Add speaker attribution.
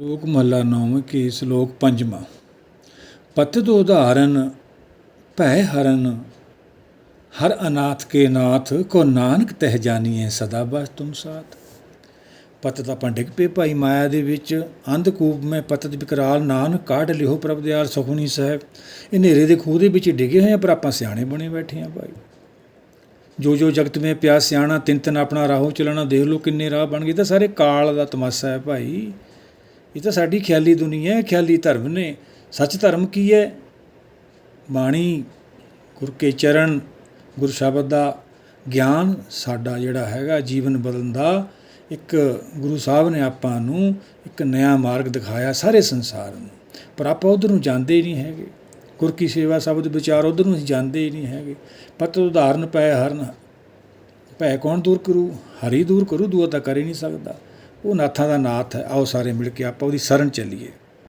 Speaker 1: ਲੋਕ ਮਹੱਲਾ ਨੌਵਾਂ ਕੀ ਸ਼ਲੋਕ ਪੰਜਵਾਂ। ਪਤਿਤ ਉਦਾਹਰਨ ਭੈ ਹਰਨ, ਹਰ ਅਨਾਥ ਕੇ ਨਾਥ, ਕੋ ਨਾਨਕ ਤਹਿ ਜਾਣੀਏ ਸਦਾ ਬਸ ਤੁਮ ਸਾਥ। ਪਤਿਤ ਆਪਾਂ ਡਿੱਗ ਪਏ ਭਾਈ ਮਾਇਆ ਦੇ ਵਿੱਚ ਅੰਧਕੂਪ ਮੈਂ ਪਤਿਤ ਵਿਕਰਾਲ ਨਾਨਕ ਕਾਢ ਲਿਓ ਪ੍ਰਭ ਦਿਆਲ ਸੁਖਮਨੀ ਸਾਹਿਬ। ਇਹ ਹਨੇਰੇ ਦੇ ਖੂਹ ਦੇ ਵਿੱਚ ਡਿੱਗੇ ਹੋਏ ਆ, ਪਰ ਆਪਾਂ ਸਿਆਣੇ ਬਣੇ ਬੈਠੇ ਆ ਭਾਈ। ਜੋ ਜੋ ਜਗਤ ਮੇ ਪਿਆ ਸਿਆਣਾ ਤਿੰਨ ਤਿੰਨ ਆਪਣਾ ਰਾਹੋ ਚਲਣਾ, ਦੇਖ ਲਓ ਕਿੰਨੇ ਰਾਹ ਬਣ ਗਏ ਤਾਂ ਸਾਰੇ ਕਾਲ ਦਾ ਤਮਾਸ਼ਾ ਹੈ ਭਾਈ। ਇਹ ਤਾਂ ਸਾਡੀ ਖਿਆਲੀ ਦੁਨੀਆ ਹੈ, ਖਿਆਲੀ ਧਰਮ ਨੇ। ਸੱਚ ਧਰਮ ਕੀ ਹੈ? ਬਾਣੀ, ਗੁਰ ਕੇ ਚਰਨ, ਗੁਰ ਸ਼ਬਦ ਦਾ ਗਿਆਨ ਸਾਡਾ ਜਿਹੜਾ ਹੈਗਾ, ਜੀਵਨ ਬਦਲਣ ਦਾ। ਇੱਕ ਗੁਰੂ ਸਾਹਿਬ ਨੇ ਆਪਾਂ ਨੂੰ ਇੱਕ ਨਵਾਂ ਮਾਰਗ ਦਿਖਾਇਆ ਸਾਰੇ ਸੰਸਾਰ ਨੂੰ। ਪਰ ਆਪਾਂ ਉਧਰ ਨੂੰ ਜਾਂਦੇ ਹੀ ਨਹੀਂ ਹੈਗੇ। ਗੁਰ ਕੀ ਸੇਵਾ ਸ਼ਬਦ ਵਿਚਾਰ ਉਧਰ ਨੂੰ ਅਸੀਂ ਜਾਂਦੇ ਹੀ ਨਹੀਂ ਹੈਗੇ। ਪਤ ਉਦਾਹਰਨ ਪੈ ਹਰਨ, ਭੈ ਕੌਣ ਦੂਰ ਕਰੂ? ਹਰੀ ਦੂਰ ਕਰੂ, ਦੂਆ ਤਾਂ ਕਰ ਹੀ ਨਹੀਂ ਸਕਦਾ। ਉਹ ਨਾਥਾਂ ਦਾ ਨਾਥ ਹੈ। ਆਓ ਸਾਰੇ ਮਿਲ ਕੇ ਆਪਾਂ ਉਹਦੀ ਸ਼ਰਨ ਚੱਲੀਏ।